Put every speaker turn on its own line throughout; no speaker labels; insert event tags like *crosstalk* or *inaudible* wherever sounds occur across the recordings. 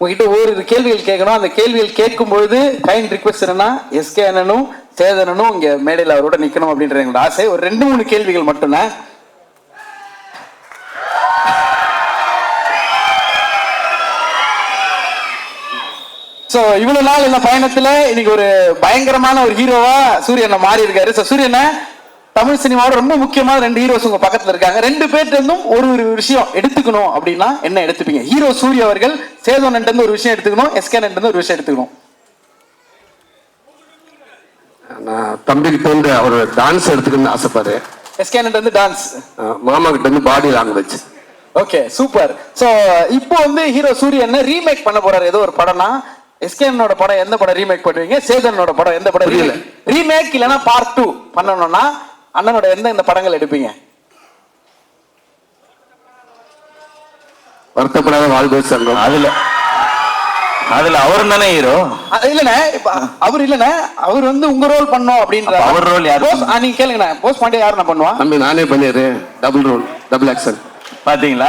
உங்ககிட்ட ஓரிரு கேள்விகள் கேட்கணும். அந்த கேள்விகள் கேட்கும் பொழுது கைண்ட் ரிக்வெஸ்ட் என்னன்னா எஸ்கே அண்ணனும் சேதனனும் இங்க மேடையில் அவரோட நிக்கணும் அப்படின்ற எங்களோட ஆசை. ஒரு ரெண்டு மூணு கேள்விகள் மட்டும்தான் ஸோ இவ்வளோ நாள் இந்த பயணத்தில் இன்னைக்கு ஒரு பயங்கரமான ஒரு ஹீரோவா சூரியனை மாறி இருக்காரு ஸோ சூரியனை தமிழ் சினிமாவோட ரொம்ப முக்கியமான ரெண்டு ஹீரோஸ் உங்க பக்கத்துல இருக்காங்க. ரெண்டு பேர்ட்ட இருந்தும் ஒரு ஒரு விஷயம் எடுத்துக்கணும் அப்படின்னா என்ன எடுத்துப்பீங்க? ஹீரோ சூர்யா அவர்கள் இருந்து ஒரு விஷயம் எடுத்துக்கணும் எஸ்கே இருந்து ஒரு விஷயம் எடுத்துக்கணும்.
நான் தம்பிக்கிட்ட இருந்து அவர் டான்ஸ் எடுத்துக்கணும்னு ஆசைப்பாரு
எஸ்கே இருந்து டான்ஸ்
மாமா கிட்ட இருந்து body language
okay super so இப்போ வந்து ஹீரோ சூரியன் ரீமேக் பண்ண போறாரு. ஏதோ ஒரு படம்னா எஸ்கேனோட படம் எந்த படம் ரீமேக் பண்ணுவீங்க? சேதனோட படம் எந்த படம். ரீமேக் இல்லனா பார்ட் டூ பண்ணணும்னா அண்ணனோட எந்த இந்த படங்கள் எடுப்பீங்க?
வருத்தப்படாத வாழ்வு சங்கம்.
அதுல அதுல அவரும் தானே ஹீரோ
இல்லண்ணே இப்ப அவர் இல்லண்ணே அவர் வந்து உங்க ரோல் பண்ணோம் அப்படின்ற
அப்ப அவர் role யாரு
நீங்க கேளுங்கண்ணே போஸ்ட் பாண்டியா யாருண்ணா பண்ணுவா?
தம்பி நானே பண்ணிடுறே டபுள் ரோல் டபுள் ஆக்ஷன்
பாத்தீங்களா?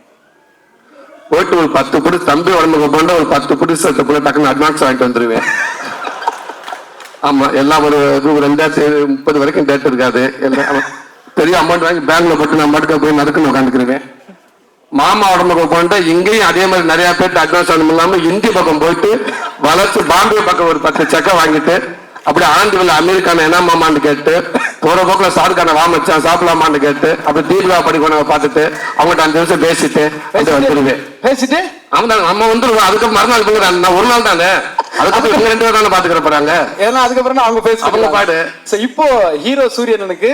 போயிட்டு ஒரு பத்து புடிச்சு தம்பி உடம்புக்கு போன ஒரு பத்து புடிச்சு சத்து போல டக்குன்னு அட்வான்ஸ் வாங்கிட்டு வந்துருவேன். ஆமா எல்லாம் ஒரு ரெண்டாயிரத்தி முப்பது வரைக்கும் டேட் இருக்காது. எல்லாம் பெரிய அமௌண்ட் வாங்கி பேங்க்ல போட்டு நான் மட்டும் போய் நடக்குன்னு உட்காந்துக்கிறேன் மாமா உடம்புக்கு போயிட்டு இங்கேயும் அதே மாதிரி நிறைய பேர்ட்டு அட்வான்ஸ் ஆகணும் இல்லாம இந்தி பக்கம் போயிட்டு வளர்த்து பாம்பே பக்கம் ஒரு பத்து செக்கை வாங்கிட்டு அப்படியே ஆண்டிவில் அமெரிக்கான என்ன மாமான்னு கேட்டு போற போக்குல சாருக்கான வா மச்சான் சாப்பிடலாமான்னு கேட்டு அப்படி தீபிகா படிக்கணும் பார்த்துட்டு அவங்ககிட்ட அஞ்சு நிமிஷம் பேசிட்டு அப்படியே வந்துருவேன்.
பேசிட்டு?
தான் நம்ம வந்துருவோம். அதுக்கு மறுநாள் போங்க நான் ஒரு நாள் தானே? அதுக்கப்புறம் இவங்க ரெண்டு பேரும் தானே பாத்துக்கிற போறாங்க?
ஏன்னா அதுக்கப்புறம் அவங்க பேசுவாங்க
அவங்க பாடு.
சோ இப்போ ஹீரோ சூரியனனுக்கு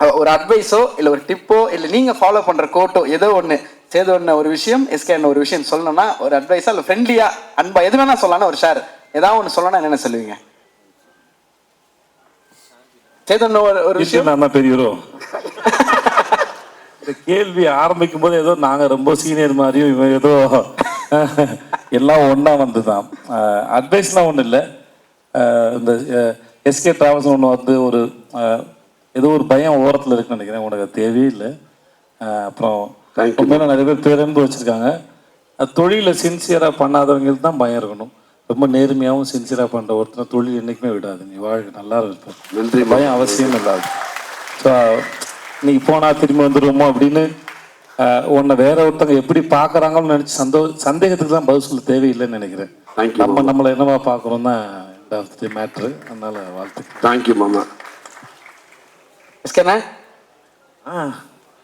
அஹ், ஒரு அட்வைஸோ இல்ல ஒரு டிப்போ இல்ல நீங்க ஃபாலோ பண்ற கோட்டோ ஏதோ ஒண்ணு சேது ஒண்ணு ஒரு விஷயம் எஸ்கே ஒரு விஷயம் சொல்லணும்னா ஒரு அட்வைஸா இல்ல ஃப்ரெண்ட்லியா அன்பா எது வேணா சொல்லலாம் ஒரு ஷேர் ஏதாவது ஒண்ணு சொல்லணும்னா என்னென்ன சொல்லுவீங்க? சேதன் ஒரு விஷயம்?
நான் பெரிய. இந்த கேள்வி ஆரம்பிக்கும் போது ஏதோ நாங்க ரொம்ப சீனியர் மாதிரியும் இவன் ஏதோ எல்லாம் ஒண்ணா வந்துதான். அட்வைஸ்லாம் ஒன்றும் இல்லை. இந்த எஸ்கே டிராவல்ஸ் ஒன்று வந்து ஒரு ஏதோ ஒரு பயம் ஓரத்தில் இருக்குன்னு நினைக்கிறேன். உனக்கு அது தேவையே இல்லை அஹ், அப்புறம். உண்மையில நிறைய பேர் பேரன்பு வச்சிருக்காங்க. தொழிலை சின்சியராக பண்ணாதவங்களுக்கு தான் பயம் இருக்கணும். ரொம்ப நேர்மையாகவும் சின்சியராக பண்ணுற ஒருத்தனை தொழில் என்றைக்குமே விடாது. நீ வாழ்க்கை நல்லா இருப்பேன்
நன்றி
பயம் அவசியம் இல்லாது ஸோ இன்னைக்கு போனா திரும்பி வந்துடுவோமோ அப்படின்னு உன்னை வேற ஒருத்தவங்க எப்படி பார்க்கறாங்கன்னு நினைச்சு சந்தோ சந்தேகத்துக்கு தான் பதில் சொல்ல தேவையில்லைன்னு நினைக்கிறேன்.
Thank you,
நம்ம நம்மளை என்னவா பார்க்குறோம் தான் எண்ட் ஆஃப் தி மேட்ரு அதனால வாழ்த்துக்கள்.
தேங்க்யூ மாமா
எஸ்கேண்ணா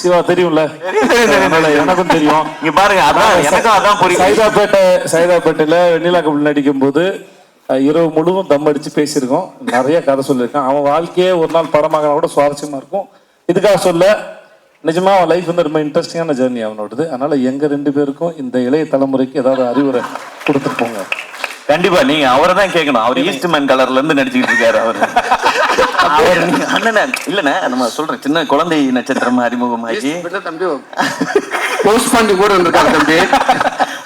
சிவா தெரியும்ல? அதனால எனக்கும் தெரியும்.
இங்க பாருங்க அதான் எனக்கும் அதான் புரியுது.
சைதாப்பேட்டை சைதாப்பேட்டையில வெண்ணிலா கபில் நடிக்கும் போது இரவு முழுவதும் தம் அடிச்சு பேசியிருக்கோம். நிறைய கதை சொல்லியிருக்கான். அவன் வாழ்க்கையே ஒரு நாள் படமாக கூட சுவாரஸ்யமா இருக்கும். இதுக்காக சொல்ல நிஜமா அவன் லைஃப் வந்து ரொம்ப இன்ட்ரெஸ்டிங்கான ஜேர்னி அவனோடது அதனால எங்க ரெண்டு பேருக்கும் இந்த இளைய தலைமுறைக்கு ஏதாவது அறிவுரை கொடுத்துட்டு போங்க.
கண்டிப்பா நீங்க அவரை தான் கேட்கணும். அவர் ஈஸ்ட்மேன் கலர்ல இருந்து நடிச்சுக்கிட்டு இருக்காரு அவர். *laughs* அண்ணன இல்லண்ணே நம்ம சொல்ற சின்ன குழந்தை நட்சத்திரம் அறிமுகமாகி.
தம்பி போஸ்ட் பண்ணி கூட இருந்திருக்காரு தம்பி.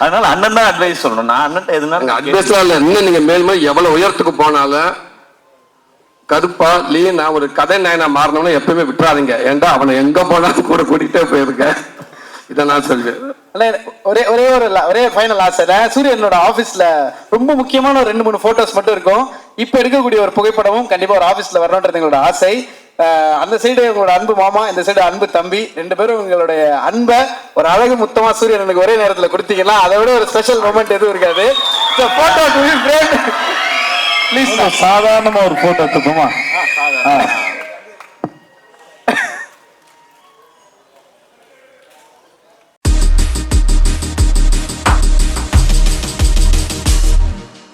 அதனால அண்ணன் தான் அட்வைஸ் சொல்லணும். நான் அண்ணன் எதுனாலும்
அட்வைஸ்லாம் இல்ல. இன்னும் நீங்க மேல் மேல் எவ்வளவு உயரத்துக்கு போனாலும் கருப்பா லீனா ஒரு கதை நாயனா மாறினவன எப்பயுமே விட்டுறாதீங்க. ஏன்டா அவனை எங்க போனாலும் கூட கூட்டிகிட்டே போயிருக்க? இதை நான் சொல்வேன்.
அண்ணே, ஒரே ஒரே ஒரு ஒரே ஃபைனல் ஆசை சூரியனோட ஆபீஸ்ல ரொம்ப முக்கியமான ஒரு ரெண்டு மூணு போட்டோஸ் மட்டும் இருக்கும். இப்ப எடுக்கக்கூடிய ஒரு புகைப்படமும் கண்டிப்பா ஒரு ஆபீஸ்ல வரணுன்றது எங்களோட ஆசை. அந்த சைடு உங்களோட அன்பு மாமா இந்த சைடு அன்பு தம்பி ரெண்டு பேரும் உங்களுடைய அன்பை ஒரு அழகு முத்தமா சூரியனுக்கு ஒரே நேரத்துல கொடுத்தீங்கன்னா அதை விட ஒரு ஸ்பெஷல் மூமெண்ட் எதுவும் இருக்காது.
சாதாரணமா ஒரு போட்டோ ஆ.